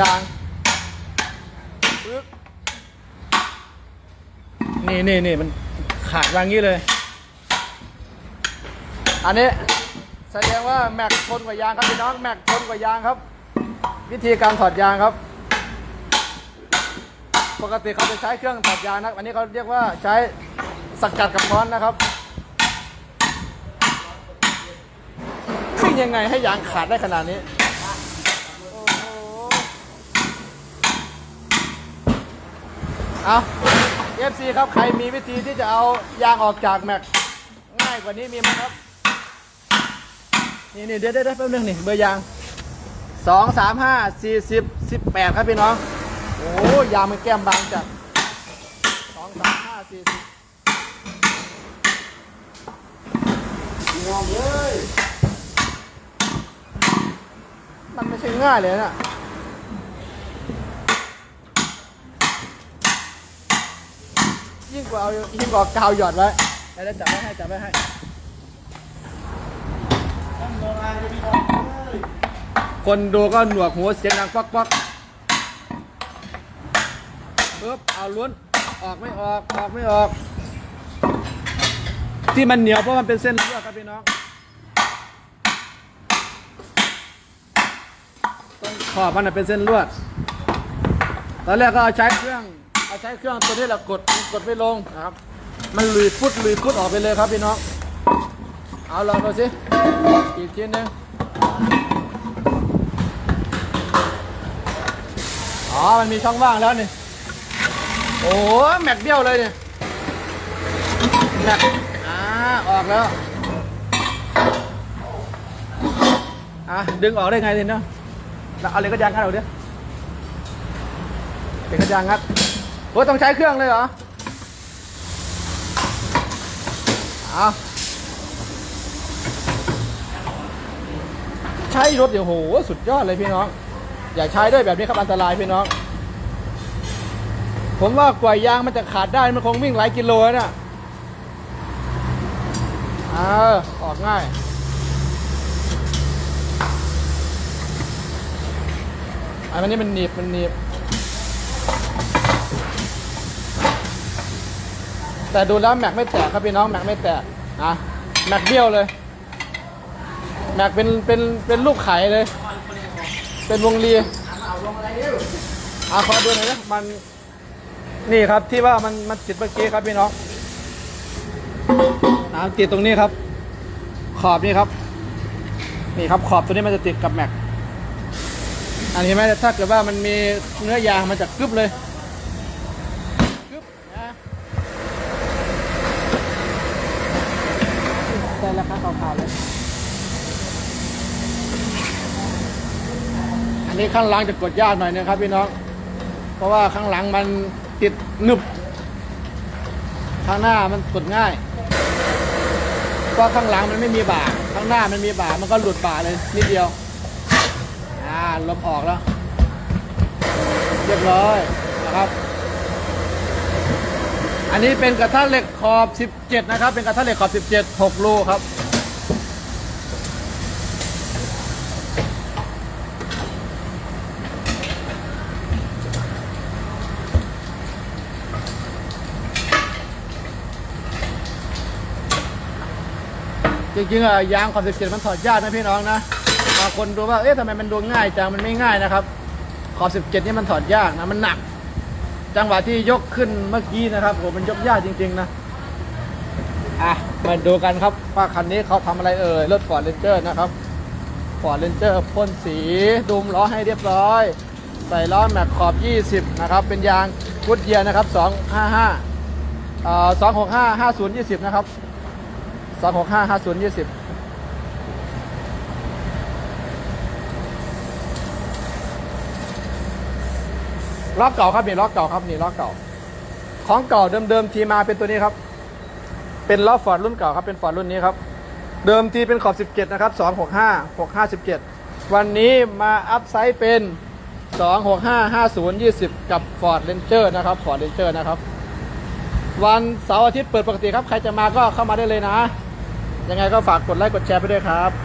ยางปึ๊กนี่นี่นี่มันขาดวางงี้เลย อันนี้แสดงว่าแม็กทนกว่ายางครับพี่น้องแม็กทนกว่ายางครับ วิธีการถอดยางครับ ปกติเขาจะใช้เครื่องถอดยางนะอันนี้เขาเรียกว่าใช้สกัดกับค้อนนะครับขึ้นยังไงให้ยางขาดได้ขนาดนี้ โอ้โห เอา FC ครับใครมีวิธีที่จะเอายางออกจากแม็กง่ายกว่านี้มีไหมครับ นี่นี่เดี๋ยวเดี๋ยวเดี๋ยวแป๊บนึงนี่เบอร์ยางสองสามห้าสี่สิบสิบแปดครับพี่น้อง โอ้ยางมันแก้มบางจัดสองสามห้าสี่สิบงอมเลยมันไม่ใช่ง่ายเลยนะ ยิ่งกว่าเอายิ่งกว่ากาวหยอดไว้แล้วจับไว้ให้จับไว้ให้คนดูก็หนวกหูเสียงดังป๊อกป๊อกปึ๊บเอาล้วนออกไม่ออกออกไม่ออก ที่มันเหนียวเพราะมันเป็นเส้นเลือดครับพี่น้องขอบมันนะเป็นเส้นลวด ตอนแรกก็เอาใช้เครื่อง เอาใช้เครื่องตัวนี้แหละกดกดไม่ลงนะครับ มันลุยพุดลุยพุดออกไปเลยครับพี่น้อง เอาลองดูสิอีกทีหนึงอ๋อ มันมีช่องว่างแล้วนี่ โอ้โหแม็กเบี้ยวเลยเนี่ยแม็กอ่าออกแล้ว อะ ดึงออกได้ไงทีเนาะเอาเล็กกระยางงัดออกดิเหล็กกระยางงัด โอ้ต้องใช้เครื่องเลยเหรอ เอาใช้รถเดี๋ยวโหสุดยอดเลยพี่น้อง อย่าใช้ด้วยแบบนี้ครับอันตรายพี่น้อง ผมว่ากว่ายางมันจะขาดได้มันคงวิ่งหลายกิโลนะเออออกง่ายอันนี้มันหนีบมันหนีบ แต่ดูแล้วแม็กไม่แตกครับพี่น้องแม็กไม่แตกนะแม็กเบี้ยวเลยแม็กเป็นเป็นเป็นลูกไข่เลย เป็นวงรีอาขอดูหน่อยนะมันนี่ครับที่ว่ามันมันติดเมื่อกี้ครับพี่น้องน้ำติดตรงนี้ครับ ขอบนี่ครับ นี่ครับขอบตัวนี้มันจะติดกับแม็กอันนี้ไหมถ้าเกิดว่ามันมีเนื้อยางมันจะกรึบเลยกึบนะได้ราคาขาวๆเลย อั นี้ข้างหลังจะกดยากหน่อยนะครับพี่น้อง เพราะว่าข้างหลังมันติดหนึบ ข้างหน้ามันกดง่ายเพราะข้างหลังมันไม่มีบ่า ข้างหน้ามันมีบ่า มันก็หลุดบ่าเลยนิดเดียว อ่าลมออกแล้ว เรียบร้อยนะครับ อันนี้เป็นกระทะเหล็กขอบ 17 นะครับ เป็นกระทะเหล็กขอบ 17 6รูครับ จริงๆอะยางขอบ17มันถอดยากนะพี่น้องนะบางคนดูว่าเอ๊ะทำไมมันดูง่ายจังมันไม่ง่ายนะครับขอบ17นี่มันถอดยากนะมันหนัก จังหวะที่ยกขึ้นเมื่อกี้นะครับผมมันยกยากจริง ๆนะอะมาดูกันครับว่าคันนี้เขาทำอะไรเอ่ยรถ Ford Ranger นะครับ Ford Ranger พ่นสีดุมล้อให้เรียบร้อย ใส่ล้อแม็กขอบ 20 นะครับ เป็นยางกุดเยียนะครับ 255เอ่อ265 50 20 นะครับ สองหกห้าห้าศูนย์ยี่สิบล้อกเก่าครับนี่ล้อกเก่าครับนี่ล้อกเก่า ของเก่าเดิมๆทีมาเป็นตัวนี้ครับ เป็นล้อฟอร์ดรุ่นเก่าครับเป็นฟอร์ดรุ่นนี้ครับ เดิมทีเป็นขอบ 17 นะครับ 265 657 วันนี้มาอัพไซส์เป็น 265 50 20 กับ Ford Ranger นะครับ Ford Ranger นะครับ วันเสาร์อาทิตย์เปิดปกติครับ ใครจะมาก็เข้ามาได้เลยนะ ยังไงก็ฝากกดไลค์กดแชร์ไปด้วยครับ